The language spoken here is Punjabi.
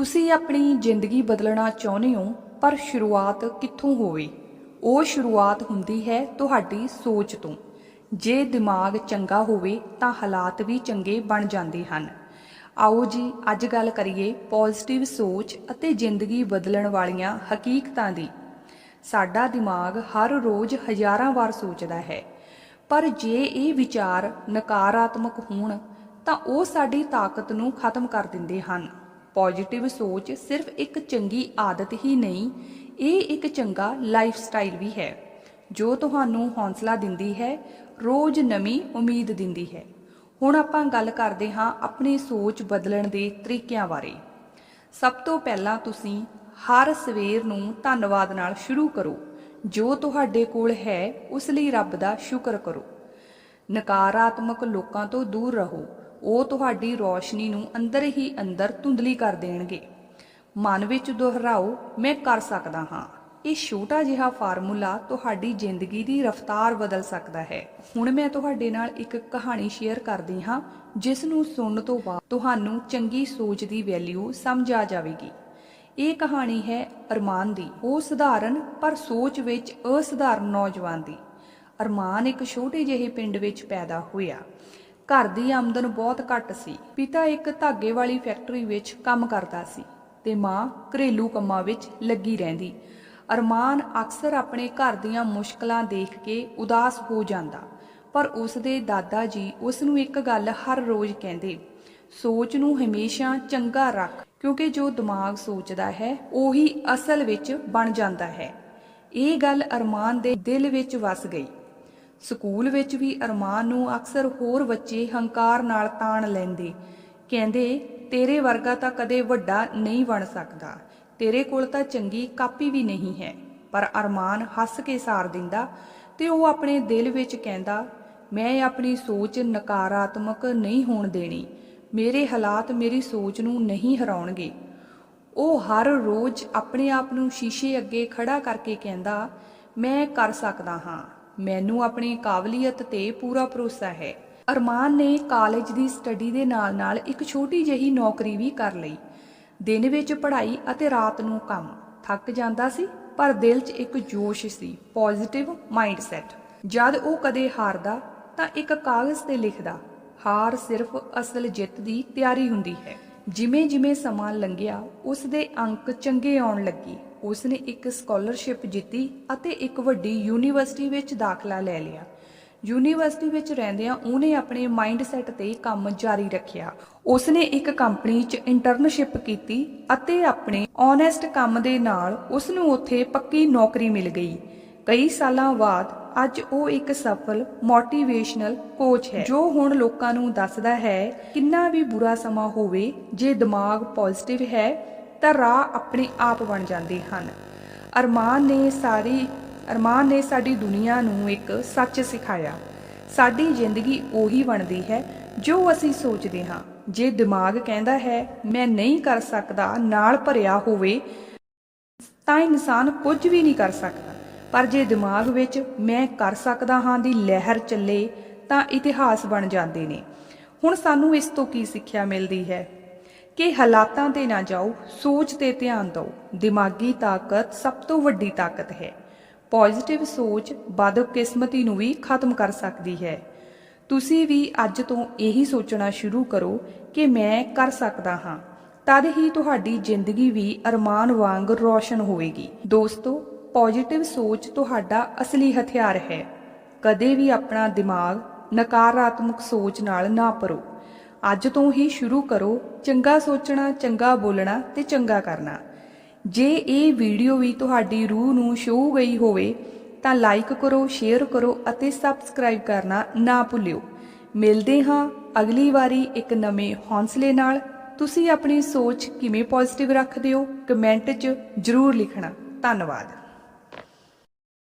ਤੁਸੀਂ ਆਪਣੀ ਜ਼ਿੰਦਗੀ ਬਦਲਣਾ ਚਾਹੁੰਦੇ ਹੋ, ਪਰ ਸ਼ੁਰੂਆਤ ਕਿੱਥੋਂ ਹੋਵੇ? ਉਹ ਸ਼ੁਰੂਆਤ ਹੁੰਦੀ ਹੈ ਤੁਹਾਡੀ ਸੋਚ ਤੋਂ। ਜੇ ਦਿਮਾਗ ਚੰਗਾ ਹੋਵੇ, ਤਾਂ ਹਾਲਾਤ ਵੀ ਚੰਗੇ ਬਣ ਜਾਂਦੇ ਹਨ। ਆਓ ਜੀ, ਅੱਜ ਗੱਲ ਕਰੀਏ ਪੋਜ਼ਿਟਿਵ ਸੋਚ ਅਤੇ ਜ਼ਿੰਦਗੀ ਬਦਲਣ ਵਾਲੀਆਂ ਹਕੀਕਤਾਂ ਦੀ। ਸਾਡਾ ਦਿਮਾਗ ਹਰ ਰੋਜ਼ ਹਜ਼ਾਰਾਂ ਵਾਰ ਸੋਚਦਾ ਹੈ, ਪਰ ਜੇ ਇਹ ਵਿਚਾਰ ਨਕਾਰਾਤਮਕ ਹੋਣ, ਤਾਂ ਉਹ ਸਾਡੀ ਤਾਕਤ ਨੂੰ ਖਤਮ ਕਰ ਦਿੰਦੇ ਹਨ। ਪੋਜ਼ਿਟਿਵ ਸੋਚ ਸਿਰਫ ਇੱਕ ਚੰਗੀ ਆਦਤ ਹੀ ਨਹੀਂ, ਇਹ ਇੱਕ ਚੰਗਾ ਲਾਈਫ ਸਟਾਈਲ ਵੀ ਹੈ, ਜੋ ਤੁਹਾਨੂੰ ਹੌਸਲਾ ਦਿੰਦੀ ਹੈ, ਰੋਜ਼ ਨਵੀਂ ਉਮੀਦ ਦਿੰਦੀ ਹੈ। ਹੁਣ ਆਪਾਂ ਗੱਲ ਕਰਦੇ ਹਾਂ ਆਪਣੀ ਸੋਚ ਬਦਲਣ ਦੇ ਤਰੀਕਿਆਂ ਬਾਰੇ। ਸਭ ਤੋਂ ਪਹਿਲਾਂ ਤੁਸੀਂ ਹਰ ਸਵੇਰ ਨੂੰ ਧੰਨਵਾਦ ਨਾਲ ਸ਼ੁਰੂ ਕਰੋ, ਜੋ ਤੁਹਾਡੇ ਕੋਲ ਹੈ, ਉਸ ਲਈ ਰੱਬ ਦਾ ਸ਼ੁਕਰ ਕਰੋ। ਨਕਾਰਾਤਮਕ ਲੋਕਾਂ ਤੋਂ ਦੂਰ ਰਹੋ। ਉਹ ਤੁਹਾਡੀ ਰੋਸ਼ਨੀ ਨੂੰ ਅੰਦਰ ਹੀ ਅੰਦਰ ਧੁੰਦਲੀ ਕਰ ਦੇਣਗੇ। ਮਨ ਵਿੱਚ ਦੁਹਰਾਓ, ਮੈਂ ਕਰ ਸਕਦਾ ਹਾਂ। ਇਹ ਛੋਟਾ ਜਿਹਾ ਫਾਰਮੂਲਾ ਤੁਹਾਡੀ ਜ਼ਿੰਦਗੀ ਦੀ ਰਫ਼ਤਾਰ ਬਦਲ ਸਕਦਾ ਹੈ। ਹੁਣ ਮੈਂ ਤੁਹਾਡੇ ਨਾਲ ਇੱਕ ਕਹਾਣੀ ਸ਼ੇਅਰ ਕਰਦੀ ਹਾਂ, ਜਿਸ ਨੂੰ ਸੁਣਨ ਤੋਂ ਬਾਅਦ ਤੁਹਾਨੂੰ ਚੰਗੀ ਸੋਚ ਦੀ ਵੈਲਿਊ ਸਮਝ ਆ ਜਾਵੇਗੀ। ਇਹ ਕਹਾਣੀ ਹੈ ਅਰਮਾਨ ਦੀ। ਉਹ ਸਧਾਰਨ, ਪਰ ਸੋਚ ਵਿੱਚ ਅਸਧਾਰਨ ਨੌਜਵਾਨ ਦੀ। ਅਰਮਾਨ ਇੱਕ ਛੋਟੇ ਜਿਹੇ ਪਿੰਡ ਵਿੱਚ ਪੈਦਾ ਹੋਇਆ। ਘਰ ਦੀ ਆਮਦਨ ਬਹੁਤ ਘੱਟ ਸੀ। ਪਿਤਾ ਇੱਕ ਧਾਗੇ ਵਾਲੀ ਫੈਕਟਰੀ ਵਿੱਚ ਕੰਮ ਕਰਦਾ ਸੀ ਤੇ ਮਾਂ ਘਰੇਲੂ ਕੰਮਾਂ ਵਿੱਚ ਲੱਗੀ ਰਹਿੰਦੀ। ਅਰਮਾਨ ਅਕਸਰ ਆਪਣੇ ਘਰ ਦੀਆਂ ਮੁਸ਼ਕਲਾਂ ਦੇਖ ਕੇ ਉਦਾਸ ਹੋ ਜਾਂਦਾ, ਪਰ ਉਸ ਦੇ ਦਾਦਾ ਜੀ ਉਸ ਨੂੰ ਇੱਕ ਗੱਲ ਹਰ ਰੋਜ਼ ਕਹਿੰਦੇ, ਸੋਚ ਨੂੰ ਹਮੇਸ਼ਾ ਚੰਗਾ ਰੱਖ, ਕਿਉਂਕਿ ਜੋ ਦਿਮਾਗ ਸੋਚਦਾ ਹੈ, ਉਹੀ ਅਸਲ ਵਿੱਚ ਬਣ ਜਾਂਦਾ ਹੈ। ਇਹ ਗੱਲ ਅਰਮਾਨ ਦੇ ਦਿਲ ਵਿੱਚ ਵਸ ਗਈ। ਸਕੂਲ ਵਿੱਚ ਵੀ ਅਰਮਾਨ ਨੂੰ ਅਕਸਰ ਹੋਰ ਬੱਚੇ ਹੰਕਾਰ ਨਾਲ ਤਾਣ ਲੈਂਦੇ। ਕਹਿੰਦੇ, ਤੇਰੇ ਵਰਗਾ ਤਾਂ ਕਦੇ ਵੱਡਾ ਨਹੀਂ ਬਣ ਸਕਦਾ। ਤੇਰੇ ਕੋਲ ਤਾਂ ਚੰਗੀ ਕਾਪੀ ਵੀ ਨਹੀਂ ਹੈ। ਪਰ ਅਰਮਾਨ ਹੱਸ ਕੇ ਸਾਰ ਦਿੰਦਾ ਤੇ ਉਹ ਆਪਣੇ ਦਿਲ ਵਿੱਚ ਕਹਿੰਦਾ, ਮੈਂ ਆਪਣੀ ਸੋਚ ਨਕਾਰਾਤਮਕ ਨਹੀਂ ਹੋਣ ਦੇਣੀ। ਮੇਰੇ ਹਾਲਾਤ ਮੇਰੀ ਸੋਚ ਨੂੰ ਨਹੀਂ ਹਰਾਉਣਗੇ। ਉਹ ਹਰ ਰੋਜ਼ ਆਪਣੇ ਆਪ ਨੂੰ ਸ਼ੀਸ਼ੇ ਅੱਗੇ ਖੜਾ ਕਰਕੇ ਕਹਿੰਦਾ, ਮੈਂ ਕਰ ਸਕਦਾ ਹਾਂ। ਮੈਨੂੰ ਆਪਣੀ ਕਾਬਲੀਅਤ ਤੇ ਪੂਰਾ ਭਰੋਸਾ ਹੈ। ਅਰਮਾਨ ਨੇ ਕਾਲਜ ਦੀ ਸਟੱਡੀ ਦੇ ਨਾਲ-ਨਾਲ ਇੱਕ ਛੋਟੀ ਜਿਹੀ ਨੌਕਰੀ ਵੀ ਕਰ ਲਈ। ਦਿਨ ਵਿੱਚ ਪੜ੍ਹਾਈ ਅਤੇ ਰਾਤ ਨੂੰ ਕੰਮ। ਥੱਕ ਜਾਂਦਾ ਸੀ, ਪਰ ਦਿਲ 'ਚ ਇੱਕ ਜੋਸ਼ ਸੀ ਪੋਜ਼ਿਟਿਵ ਮਾਈਂਡਸੈਟ ਜਦ ਉਹ ਕਦੇ ਹਾਰਦਾ, ਤਾਂ ਇੱਕ ਕਾਗਜ਼ ਤੇ ਲਿਖਦਾ, ਹਾਰ ਸਿਰਫ ਅਸਲ ਜਿੱਤ ਦੀ ਤਿਆਰੀ ਹੁੰਦੀ ਹੈ। ਜਿਵੇਂ ਜਿਵੇਂ ਸਮਾਂ ਲੰਘਿਆ, ਉਸ ਦੇ ਅੰਕ ਚੰਗੇ ਆਉਣ ਲੱਗੇ। ਉਸ ਨੇ ਇੱਕ ਸਕਾਲਰਸ਼ਿਪ ਜਿੱਤੀ ਅਤੇ ਇੱਕ ਵੱਡੀ ਯੂਨੀਵਰਸਿਟੀ ਵਿੱਚ ਦਾਖਲਾ ਲੈ ਲਿਆ। ਯੂਨੀਵਰਸਿਟੀ ਵਿੱਚ ਰਹਿੰਦਿਆਂ ਉਹਨੇ ਆਪਣੇ ਮਾਈਂਡਸੈਟ ਤੇ ਕੰਮ ਜਾਰੀ ਰੱਖਿਆ। ਉਸਨੇ ਇੱਕ ਕੰਪਨੀ 'ਚ ਇੰਟਰਨਸ਼ਿਪ ਕੀਤੀ ਅਤੇ ਆਪਣੇ ਓਨੈਸਟ ਕੰਮ ਦੇ ਨਾਲ ਉਸ ਨੂੰ ਉੱਥੇ ਪੱਕੀ ਨੌਕਰੀ ਮਿਲ ਗਈ। ਕਈ ਸਾਲਾਂ ਬਾਅਦ ਅੱਜ ਉਹ ਇੱਕ ਸਫਲ ਮੋਟੀਵੇਸ਼ਨਲ ਕੋਚ ਹੈ, ਜੋ ਹੁਣ ਲੋਕਾਂ ਨੂੰ ਦੱਸਦਾ ਹੈ, ਕਿੰਨਾ ਵੀ ਬੁਰਾ ਸਮਾਂ ਹੋਵੇ, ਜੇ ਦਿਮਾਗ ਪੋਜ਼ਿਟਿਵ ਹੈ, ਤਾਂ ਰਾਹ ਆਪਣੇ ਆਪ ਬਣ ਜਾਂਦੇ ਹਨ। ਅਰਮਾਨ ਨੇ ਸਾਰੀ, ਅਰਮਾਨ ਨੇ ਸਾਡੀ ਦੁਨੀਆ ਨੂੰ ਇੱਕ ਸੱਚ ਸਿਖਾਇਆ। ਸਾਡੀ ਜ਼ਿੰਦਗੀ ਉਹੀ ਬਣਦੀ ਹੈ, ਜੋ ਅਸੀਂ ਸੋਚਦੇ ਹਾਂ। ਜੇ ਦਿਮਾਗ ਕਹਿੰਦਾ ਹੈ, ਮੈਂ ਨਹੀਂ ਕਰ ਸਕਦਾ, ਨਾਲ ਭਰਿਆ ਹੋਵੇ, ਤਾਂ ਇਨਸਾਨ ਕੁਝ ਵੀ ਨਹੀਂ ਕਰ ਸਕਦਾ। ਪਰ ਜੇ ਦਿਮਾਗ ਵਿੱਚ ਮੈਂ ਕਰ ਸਕਦਾ ਹਾਂ ਦੀ ਲਹਿਰ ਚੱਲੇ, ਤਾਂ ਇਤਿਹਾਸ ਬਣ ਜਾਂਦੇ ਨੇ। ਹੁਣ ਸਾਨੂੰ ਇਸ ਤੋਂ ਕੀ ਸਿੱਖਿਆ ਮਿਲਦੀ ਹੈ? ਕਿ ਹਾਲਾਤਾਂ ਤੇ ਨਾ ਜਾਓ, ਸੋਚ ਤੇ ਧਿਆਨ ਦਿਓ। ਦਿਮਾਗੀ ਤਾਕਤ ਸਭ ਤੋਂ ਵੱਡੀ ਤਾਕਤ ਹੈ। ਪੋਜ਼ਿਟਿਵ ਸੋਚ ਬਦਕਿਸਮਤੀ ਨੂੰ ਵੀ ਖਤਮ ਕਰ ਸਕਦੀ ਹੈ। ਤੁਸੀਂ ਵੀ ਅੱਜ ਤੋਂ ਇਹੀ ਸੋਚਣਾ ਸ਼ੁਰੂ ਕਰੋ ਕਿ ਮੈਂ ਕਰ ਸਕਦਾ ਹਾਂ। ਤਦ ਹੀ ਤੁਹਾਡੀ ਜ਼ਿੰਦਗੀ ਵੀ ਅਰਮਾਨ ਵਾਂਗ ਰੌਸ਼ਨ ਹੋਵੇਗੀ। ਦੋਸਤੋ ਪੋਜ਼ਿਟਿਵ ਸੋਚ ਤੁਹਾਡਾ ਅਸਲੀ ਹਥਿਆਰ ਹੈ। ਕਦੇ ਵੀ ਆਪਣਾ ਦਿਮਾਗ ਨਕਾਰਾਤਮਕ ਸੋਚ ਨਾਲ ਨਾ ਭਰੋ। ਅੱਜ ਤੋਂ ਹੀ ਸ਼ੁਰੂ ਕਰੋ ਚੰਗਾ ਸੋਚਣਾ, ਚੰਗਾ ਬੋਲਣਾ ਤੇ ਚੰਗਾ ਕਰਨਾ। ਜੇ ਇਹ ਵੀਡੀਓ ਵੀ ਤੁਹਾਡੀ ਰੂਹ ਨੂੰ ਛੂਹ ਗਈ ਹੋਵੇ, ਤਾਂ ਲਾਈਕ ਕਰੋ ਸ਼ੇਅਰ ਕਰੋ ਅਤੇ ਸਬਸਕ੍ਰਾਈਬ ਕਰਨਾ ਨਾ ਭੁੱਲਿਓ। ਮਿਲਦੇ ਹਾਂ ਅਗਲੀ ਵਾਰੀ ਇੱਕ ਨਵੇਂ ਹੌਸਲੇ ਨਾਲ। ਤੁਸੀਂ ਆਪਣੀ ਸੋਚ ਕਿਵੇਂ ਪੋਜ਼ਿਟਿਵ ਰੱਖਦੇ ਹੋ? ਕਮੈਂਟ 'ਚ ਜਰੂਰ ਲਿਖਣਾ। ਧੰਨਵਾਦ।